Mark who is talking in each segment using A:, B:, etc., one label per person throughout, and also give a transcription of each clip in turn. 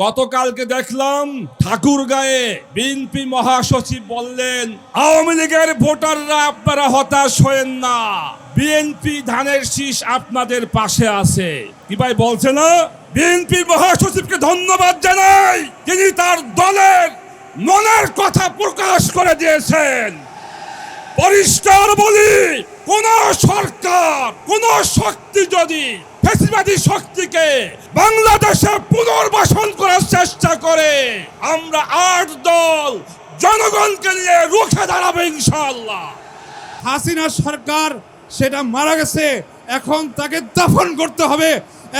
A: গতকালকে দেখলাম ঠাকুর গায়ে বিএনপি মহাসচিব বললেন, আওয়ামী লীগের ভোটাররা আপনারা হতাশ হয়েন না। বিএনপি ধানের শীষ আপনাদের পাশে আছে। কি ভাই বলছে না? বিএনপির মহাসচিবকে ধন্যবাদ জানাই তিনি তার দলের মনের কথা প্রকাশ করে দিয়েছেন। পরিষ্কার বলি, কোন সরকার, কোন শক্তি যদি ফেসিবাদী শক্তিকে বাংলাদেশে পুনর্বাসন করার চেষ্টা করে। আমরা আট দল জনগণকে নিয়ে রুখে দাঁড়াবো ইনশাল্লাহ
B: হাসিনা সরকার সেটা মারা গেছে এখন তাকে দাফন করতে হবে।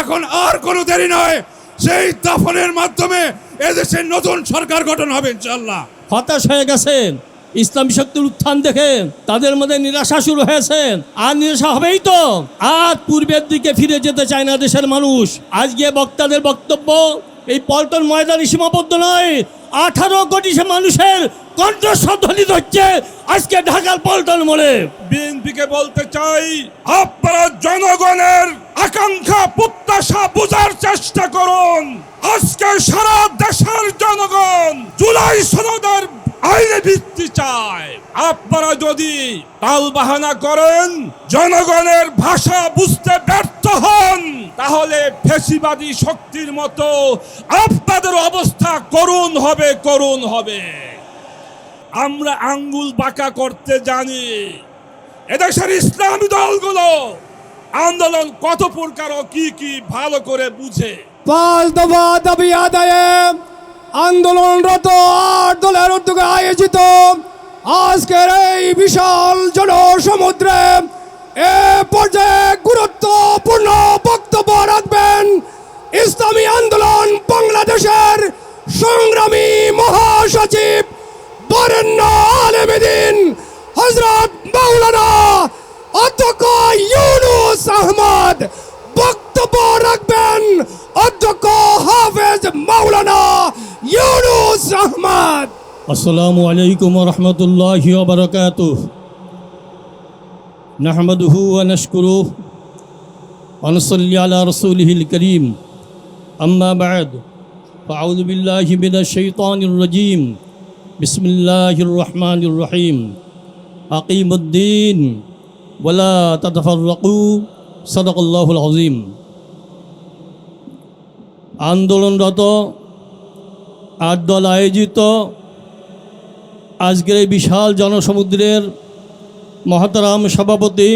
B: এখন আর কোনো দেরি নয় সেই দাফনের মাধ্যমে এদেশে নতুন সরকার গঠন হবে ইনশাল্লাহ
C: হতাশ হয়ে গেছেন। ইসলামী শক্তির উত্থান দেখে তাদের মধ্যে নিরাশা শুরু হয়েছে। আর নিরাশা হবেই তো। আর পূর্বের দিকে ফিরে যেতে চায় না দেশের মানুষ। আজকে বক্তাদের বক্তব্য, এই পল্টন ময়দানে সীমাবদ্ধ নয়। আঠারো কোটি মানুষের কণ্ঠস্বর ধ্বনিত হচ্ছে আজকে ঢাকার পল্টন মোড়ে।
A: বিএনপিকে বলতে চাই, আপনারা জনগণের আকাঙ্ক্ষা, প্রত্যাশা বোঝার চেষ্টা করুন। আজকে সারা দেশের জনগণ জুলাই সনদের আইনে ভিত্তি চায় আপনারা যদি তাল বাহানা করেন, জনগণের ভাষা বুঝতে ব্যর্থ হন, তাহলে ফেসিবাদী শক্তির মতো আপনাদের অবস্থা করুণ হবে করুণ হবে। আমরা আঙ্গুল বাঁকা করতে জানি, এদেশের ইসলামী দলগুলো আন্দোলন কত প্রকার কি কি ভালো করে বুঝে।
D: পাঁচ দাবি আদায়ে আন্দোলনরত আট দলের উদ্যোগে আয়োজিত আজকের এই বিশাল জনসমুদ্রে এ পর্যায়ে গুরুত্বপূর্ণ বক্তব্য রাখবেন ইসলামী আন্দোলন বাংলাদেশের সংগ্রামী মহাসচিব বরেণ্য আলেমেদিন হজরত মাওলানা অধ্যক্ষ ইউনুস আহমদ। বক্তব্য রাখবেন অধ্যক্ষ হাফেজ মাওলানা ইউনুস আহমদ
C: আসসালামু আলাইকুম রহমতুল্লাহ বারকাত نحمده ونشكره ونصلي على رسوله الكريم أما بعد فأعوذ بالله من الشيطان الرجيم بسم الله الرحمن الرحيم أقيموا الدين ولا تتفرقوا صدق الله العظيم আন্দোলনরত আট দল আয়োজিত আজকের এই বিশাল জনসমুদ্রের মহাতারাম সভাপতি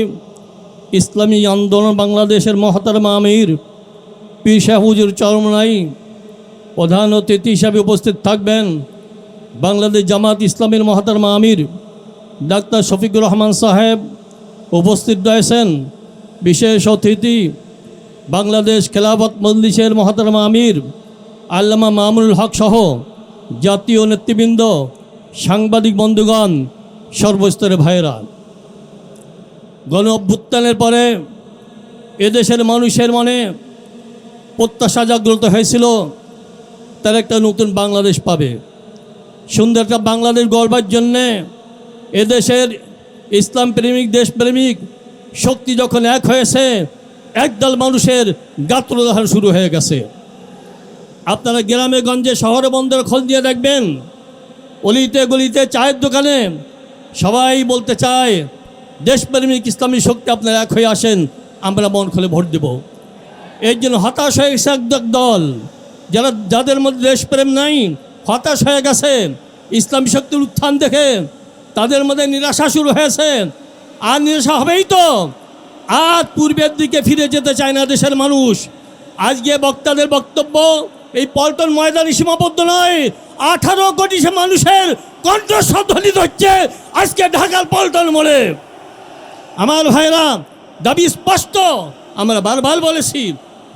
C: ইসলামী আন্দোলন বাংলাদেশের মহাতারাম আমির, পীর শাহুজুর চরমনাই প্রধান অতিথি হিসাবে উপস্থিত থাকবেন বাংলাদেশ জামাত ইসলামের মহাতারাম আমির, ডাক্তার শফিকুর রহমান সাহেব উপস্থিত রয়েছেন। বিশেষ অতিথি বাংলাদেশ খেলাফত মজলিসের মহাতারাম আমির আল্লামা মামুনুল হক সহ জাতীয় নেতৃবৃন্দ, সাংবাদিক বন্ধুগণ, সর্বস্তরের ভাইয়েরা। গণ অভ্যুত্থানের পরে এদেশের মানুষের মনে প্রত্যাশা জাগ্রত হয়েছিল, তারা একটা নতুন বাংলাদেশ পাবে। সুন্দর একটা বাংলাদেশ গড়বার জন্যে এদেশের ইসলাম প্রেমিক দেশপ্রেমিক শক্তি যখন এক হয়েছে, একদল মানুষের গাত্রদাহার শুরু হয়ে গেছে। আপনারা গ্রামে, গঞ্জে, শহরে, বন্দর খোঁজ দিয়ে দেখবেন, অলিতে, গলিতে, চায়ের দোকানে সবাই বলতে চায়, দেশপ্রেমিক ইসলামী শক্তি আপনারা এক হয়ে আসেন, আমরা মন খুলে ভোট দেব। এর জন্য হতাশ হয়ে গেছে এক দল। যারা, যাদের মধ্যে দেশপ্রেম নাই, হতাশ হয়ে গেছে, ইসলামী শক্তির উত্থান দেখে, তাদের মধ্যে নিরাশা শুরু হয়েছে। আর নিরাশা হবেই তো। আর পূর্বের দিকে ফিরে যেতে চায় না দেশের মানুষ। আজকে বক্তাদের বক্তব্য এই পল্টন ময়দানে সীমাবদ্ধ নয়। আঠারো কোটি সে মানুষের কণ্ঠস্বর ধ্বনিত হচ্ছে। আজকে ঢাকার পল্টন মোড়ে। আমার ভাইরা, দাবি স্পষ্ট। আমরা বারবার বলেছি,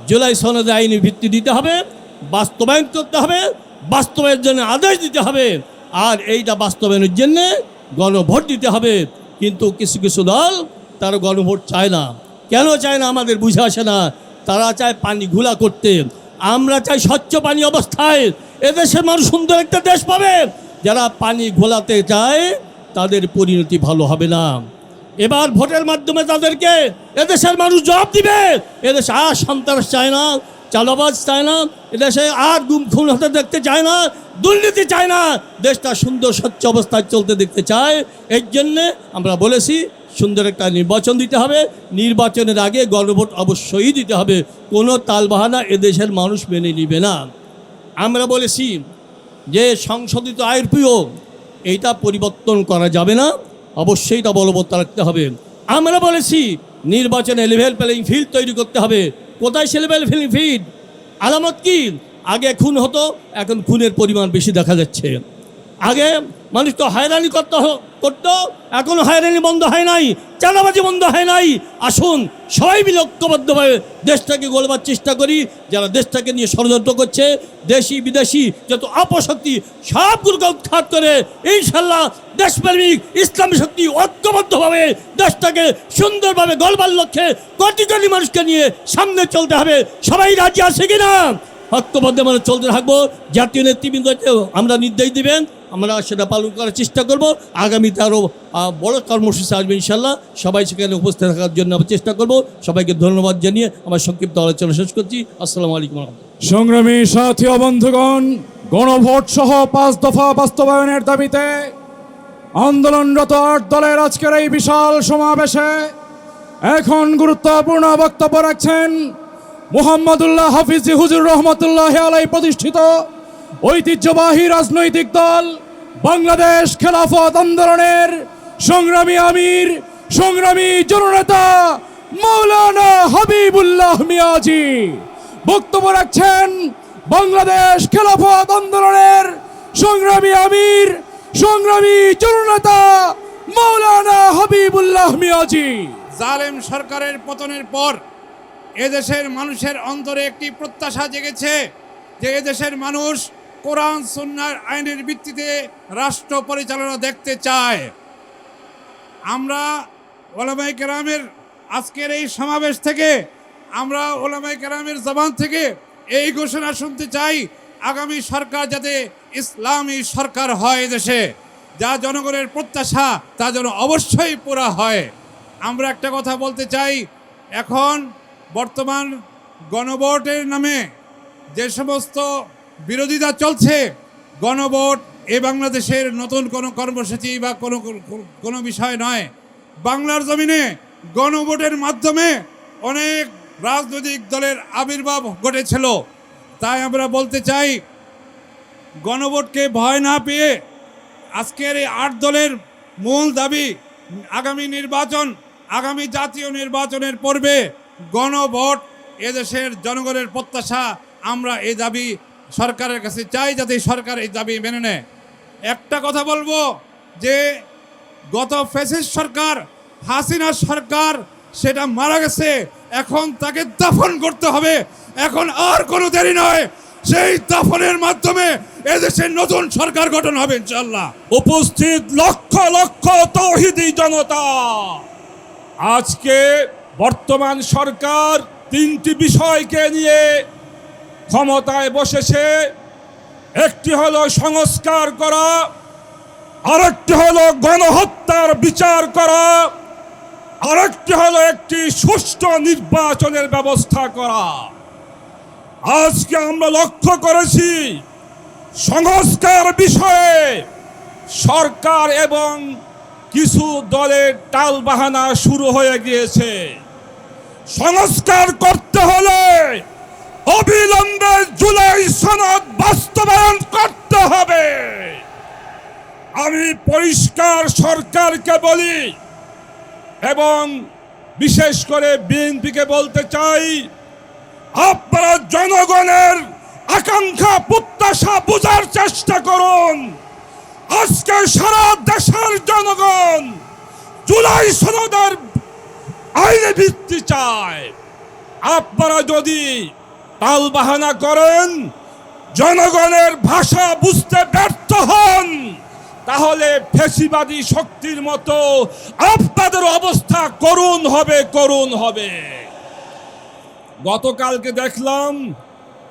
C: জুলাই সনদে আইনি ভিত্তি দিতে হবে, বাস্তবায়ন করতে হবে, বাস্তবায়নের জন্য আদেশ দিতে হবে। আর এইটা বাস্তবায়নের জন্যে গণভোট দিতে হবে। কিন্তু কিছু কিছু দল তারা গণভোট চায় না। কেন চায় না আমাদের বুঝে আসে না? তারা চায় পানি ঘোলা করতে। আমরা চাই স্বচ্ছ পানি অবস্থায়। এদেশের মানুষ সুন্দর একটা দেশ পাবে। যারা পানি ঘোলাতে চায়, তাদের পরিণতি ভালো হবে না। এবার ভোটের মাধ্যমে তাদেরকে এদেশের মানুষ জবাব দিবে। এদেশ আর সন্ত্রাস চায় না চালাবাজ চায় না, এদেশে আর গুম খুন হতে দেখতে চায় না, দুর্নীতি চায় না। দেশটা সুন্দর, স্বচ্ছ অবস্থায় চলতে দেখতে চায়। এর জন্যে আমরা বলেছি সুন্দর একটা নির্বাচন দিতে হবে। নির্বাচনের আগে গণভোট অবশ্যই দিতে হবে। কোনো তালবাহানা এদেশের মানুষ মেনে নিবে না। আমরা বলেছি যে সংশোধিত আয়ের প্রিয়, এইটা পরিবর্তন করা যাবে না। অবশ্যই এটা বলবৎ রাখতে হবে। আমরা বলেছি নির্বাচনে লেভেল প্লেইং ফিল্ড তৈরি করতে হবে। কোথায় সে লেভেল প্লেইং ফিল্ড আলামত কি? আগে খুন হতো, এখন খুনের পরিমাণ বেশি দেখা যাচ্ছে। আগে মানুষ তো হয়রানি করতে, করতো, এখন হয়রানি বন্ধ হয় নাই, চাঁদাবাজি বন্ধ হয় নাই। আসুন, সবাই মিলে ঐক্যবদ্ধভাবে দেশটাকে গড়বার চেষ্টা করি, যারা দেশটাকে নিয়ে ষড়যন্ত্র করছে, দেশি, বিদেশি, যত অপশক্তি, সবগুলোকে উৎখাত করে, ইনশাল্লাহ দেশপ্রেমিক, ইসলামী শক্তি ঐক্যবদ্ধভাবে দেশটাকে সুন্দরভাবে গড়বার লক্ষ্যে কোটি কোটি মানুষকে নিয়ে সামনে চলতে হবে। সবাই রাজি আছে কিনা? ঐক্যবদ্ধ মানে চলতে থাকব। জাতীয় নেতৃবৃন্দকেও আমরা নির্দেশ দিবেন। আমরা সেটা পালন করার চেষ্টা করব। আগামীতে আরও বড় কর্মসূচি আসবে ইনশাল্লাহ সবাই সেখানে উপস্থিত থাকার জন্য আমরা চেষ্টা করব। সবাইকে ধন্যবাদ জানিয়ে আমার সংক্ষিপ্ত আলোচনা শেষ করছি। আসসালামু আলাইকুম
B: সংগ্রামী সাথী বন্ধুগণ, গণভোট সহ পাঁচ দফা বাস্তবায়নের দাবিতে আন্দোলনরত আট দলের আজকের এই বিশাল সমাবেশে এখন গুরুত্বপূর্ণ বক্তব্য রাখছেন মোহাম্মদুল্লাহ হাফিজি হুজুর রহমতুল্লাহ আলাই প্রতিষ্ঠিত ঐতিহ্যবাহী রাজনৈতিক দল বাংলাদেশ খেলাফত আন্দোলনের সংগ্রামী আমির, সংগ্রামী জননেতা মৌলানা হাবিবুল্লাহ মিয়াজি। বক্তব্য রাখছেন বাংলাদেশ খেলাফত আন্দোলনের সংগ্রামী আমির, সংগ্রামী জননেতা মৌলানা হাবিবুল্লাহ মিয়াজি। জালেম সরকারের পতনের পর এদেশের মানুষের অন্তরে একটি প্রত্যাশা জেগেছে যে এদেশের মানুষ কোরআন, সুন্নার আইনের ভিত্তিতে রাষ্ট্র পরিচালনা দেখতে চায়। আমরা ওলামাই কেরামের আজকের এই সমাবেশ থেকে, আমরা ওলামাই কেরামের জবান থেকে এই ঘোষণা শুনতে চাই, আগামী সরকার যাতে ইসলামী সরকার হয় দেশে, যা জনগণের প্রত্যাশা, তা যেন অবশ্যই পুরা হয়। আমরা একটা কথা বলতে চাই, এখন বর্তমান গণভোটের নামে যে সমস্ত বিরোধিতা চলছে। গণভোট এ বাংলাদেশের নতুন কোনো কর্মসূচি বা কোনো কোনো বিষয় নয়। বাংলার জমিনে গণভোটের মাধ্যমে অনেক রাজনৈতিক দলের আবির্ভাব ঘটেছিল। তাই আমরা বলতে চাই, গণভোটকে ভয় না পেয়ে আজকের এই আট দলের মূল দাবি, আগামী নির্বাচন, আগামী জাতীয় নির্বাচনের পূর্বে গণভোট এদেশের জনগণের প্রত্যাশা। আমরা এই দাবি সরকারের কাছে চাই যাতে সরকার এই দাবি মেনে নেয়। একটা কথা বলব যে, গত ফেসিস সরকার, হাসিনা সরকার সেটা মারা গেছে, এখন তাকে দাফন করতে হবে। এখন আর কোনো দেরি নয়, সেই দাফনের মাধ্যমে এদেশের নতুন সরকার গঠন হবে ইনশাল্লাহ
A: উপস্থিত লক্ষ লক্ষ তৌহিদি জনতা। আজকে বর্তমান সরকার তিনটি বিষয়কে নিয়ে ক্ষমতায় বসেছে, একটি হলো সংস্কার করা, আরেকটি হলো গণহত্যার বিচার করা, আরেকটি হলো একটি সুষ্ঠু নির্বাচনের ব্যবস্থা করা। আজকে আমরা লক্ষ্য করেছি, সংস্কার বিষয়ে সরকার এবং কিছু দলের টালবাহানা শুরু হয়ে গিয়েছে। সংস্কার করতে হলে অবিলম্বে জুলাই সনদ বাস্তবায়ন করতে হবে। আমি পরিষ্কার সরকারকে বলি এবং বিশেষ করে বিএনপিকে বলতে চাই, আপনারা জনগণের আকাঙ্ক্ষা প্রত্যাশা বোঝার চেষ্টা করুন। আজকে সারা দেশের জনগণ জুলাই সনদের আইনে ভিত্তি চায়। আপনারা যদি টাল বাহানা করেন, জনগণের ভাষা বুঝতে ব্যর্থ হন। তাহলে ফেসিবাদী শক্তির মতো আপনাদের অবস্থা করুণ হবে করুণ হবে। গতকালকে দেখলাম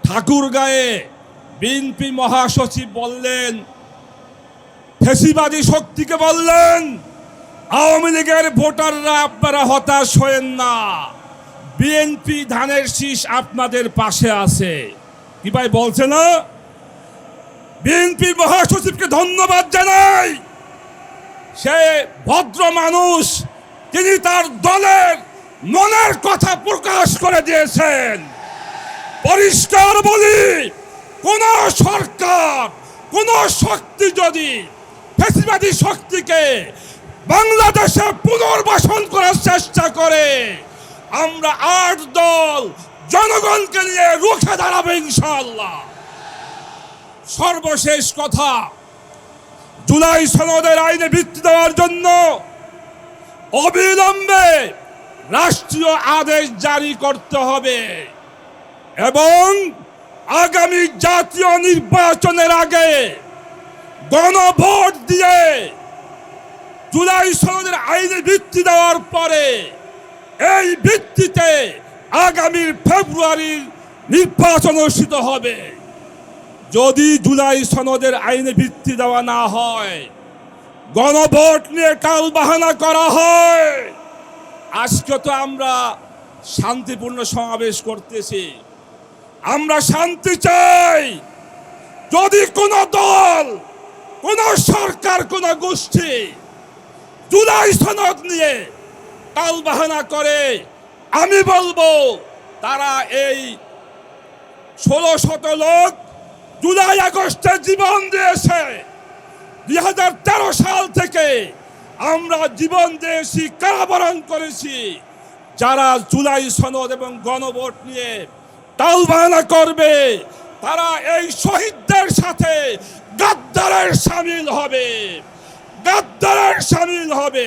A: ঠাকুরগাঁয়ে বিএনপি মহাসচিব বললেন, ফেসিবাদী শক্তিকে বললেন, আওয়ামী লীগের ভোটাররা আপনারা হতাশ হয়েন না। বিএনপি ধানের শীষ আপনাদের পাশে আছে। কি ভাই বলছে না? বিএনপির মহাসচিবকে ধন্যবাদ জানাই। সে ভদ্র মানুষ, তিনি তার দলের মনের কথা প্রকাশ করে দিয়েছেন। পরিষ্কার বলি, কোন সরকার, কোন শক্তি যদি ফেসিবাদী শক্তিকে বাংলাদেশে পুনর্বাসন করার চেষ্টা করে আমরা আট দল জনগণকে নিয়ে রুখে দাঁড়াবো ইনশাল্লাহ সর্বশেষ কথা, জুলাই সনদের আইনে ভিত্তি দেওয়ার জন্য অবিলম্বে রাষ্ট্রীয় আদেশ জারি করতে হবে এবং আগামী জাতীয় নির্বাচনের আগে গণভোট দিয়ে জুলাই সনদের আইনে ভিত্তি দেওয়ার পরে এই ভিত্তিতে আগামীর ফেব্রুয়ারির নির্বাচন অনুষ্ঠিত হবে। যদি জুলাই সনদের আইনে ভিত্তি দেওয়া না হয়, গণভোট নিয়ে কাল বাহানা করা হয়। আজকে তো আমরা শান্তিপূর্ণ সমাবেশ করতেছি। আমরা শান্তি চাই। যদি কোন দল, কোন সরকার, কোন গোষ্ঠী জুলাই সনদ নিয়ে কাল বাহানা করে, আমি বলব, তারা এই ষোলো শত লোক জুলাই আগস্টে জীবন দিয়েছে। দুই হাজার তেরো সাল থেকে আমরা জীবন দিয়েছি, কারাবরণ করেছি। যারা জুলাই সনদ এবং গণভোট নিয়ে তাল টালবাহানা করবে, তারা এই শহীদদের সাথে গাদ্দারের সামিল হবে। গাদ্দারের সামিল হবে।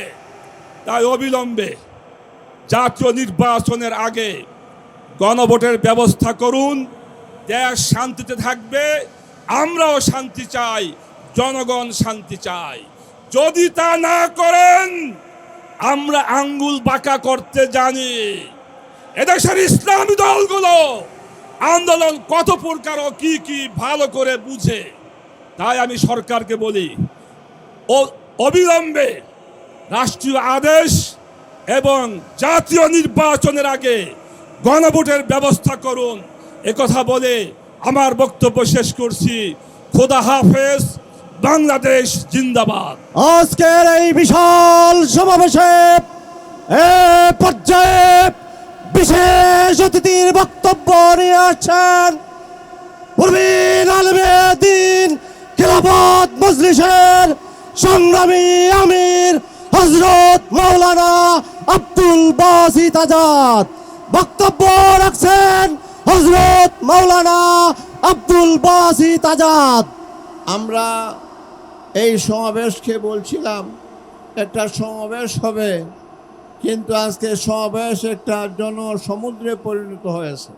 A: তাই অবিলম্বে জাতীয় নির্বাচনের আগে গণভোটের ব্যবস্থা করুন। দেশ শান্তিতে থাকবে, আমরাও শান্তি চাই, জনগণ শান্তি চাই। যদি তা না করেন, আমরা আঙ্গুল বাঁকা করতে জানি। এদেশের ইসলামী দলগুলো আন্দোলন কত প্রকার ও কি কি ভালো করে বুঝে, তাই আমি সরকারকে বলি অবিলম্বে রাষ্ট্রীয় আদেশ এবং জাতীয় নির্বাচনের আগে গণভোটের ব্যবস্থা করুন। কথা বলে আমার বক্তব্য শেষ করছি। খোদা হাফেজ, বাংলাদেশ জিন্দাবাদ।
E: আজকের এই বিশাল সমাবেশে পর্যায়ে বিশেষ অতিথির বক্তব্য নিয়ে আসছেন পূর্বীন আলমে দিন খেলাফত মজলিসের সংগ্রামী আমির হজরত মাওলানা আব্দুল বাসিত আজাদ। বক্তব্য রাখছেন হজরত মাওলানা আব্দুল বাসিত আজাদ।
F: আমরা এই সমাবেশকে বলছিলাম, একটা সমাবেশ হবে, কিন্তু আজকে সমাবেশ একটা জনসমুদ্রে পরিণত হয়েছে।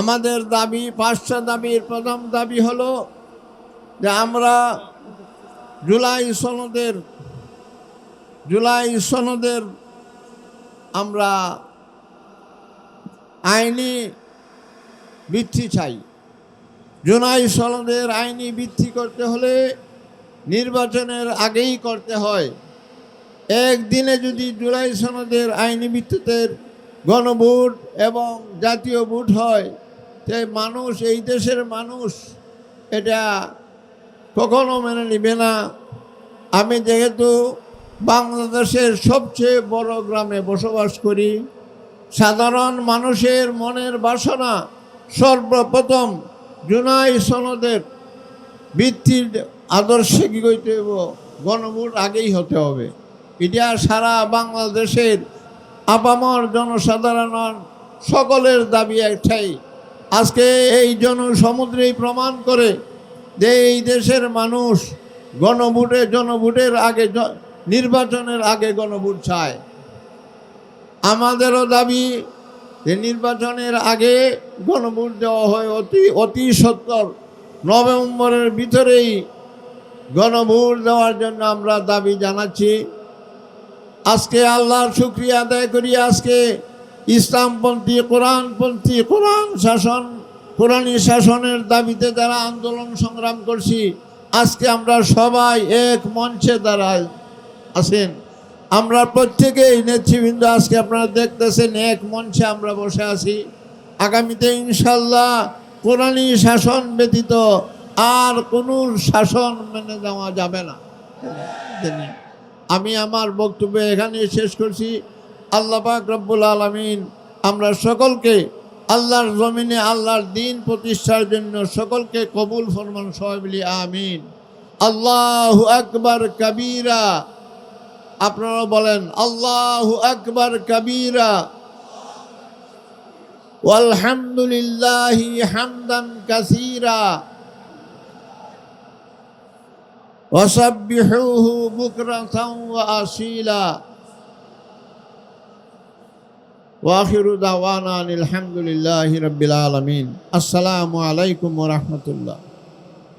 F: আমাদের দাবি, পাঁচটা দাবির প্রথম দাবি হলো যে আমরা জুলাই সনদের জুলাই সনদের আমরা আইনি বৃদ্ধি চাই। জুলাই সনদের আইনি বৃদ্ধি করতে হলে নির্বাচনের আগেই করতে হয়। একদিনে যদি জুলাই সনদের আইনি ভিত্তিতের গণভোট এবং জাতীয় ভোট হয়, তে মানুষ, এই দেশের মানুষ এটা কখনো মেনে নিবে না। আমি যেহেতু বাংলাদেশের সবচেয়ে বড় গ্রামে বসবাস করি। সাধারণ মানুষের মনের বাসনা সর্বপ্রথম জুনাই সনদের ভিত্তির আদর্শে কি করতে হইব? গণভোট আগেই হতে হবে। এটা সারা বাংলাদেশের আপামর জনসাধারণ সকলের দাবি একটাই। আজকে এই জনসমুদ্রেই প্রমাণ করে যে এই দেশের মানুষ গণভোটে জনভোটের আগে নির্বাচনের আগে গণভোট চায়। আমাদেরও দাবি যে নির্বাচনের আগে গণভোট দেওয়া হয় অতি অতি সত্তর। নভেম্বরের ভিতরেই গণভোট দেওয়ার জন্য আমরা দাবি জানাচ্ছি। আজকে আল্লাহর শুক্রিয়া আদায় করি, আজকে ইসলামপন্থী, কোরআনপন্থী, কোরআন শাসন, কোরআনী শাসনের দাবিতে যারা আন্দোলন সংগ্রাম করছি, আজকে আমরা সবাই এক মঞ্চে দাঁড়ায় আছেন আমরা প্রত্যেকেই নেতৃবৃন্দ, আজকে আপনারা দেখতেছেন এক মঞ্চে আমরা বসে আছি। আগামীতে ইনশাল্লাহ কোরআনী শাসন ব্যতীত আর কোনো শাসন মেনে নেওয়া যাবে না। আমি আমার বক্তব্য এখানে শেষ করছি। আল্লাহ পাক রব্বুল আলমিন আমরা সকলকে আল্লাহর জমিনে আল্লাহর দিন প্রতিষ্ঠার জন্য সকলকে কবুল ফরমান সবাই আমিন। আল্লাহ আকবার, কবিরা। আপনারা বলেন আল্লাহ আকবার কবিরা والحمدلله حمدا كثيرا وسبحوه بكرة وأصيلا وآخر دعوانا أن الحمد لله رب العالمين السلام عليكم ورحمة الله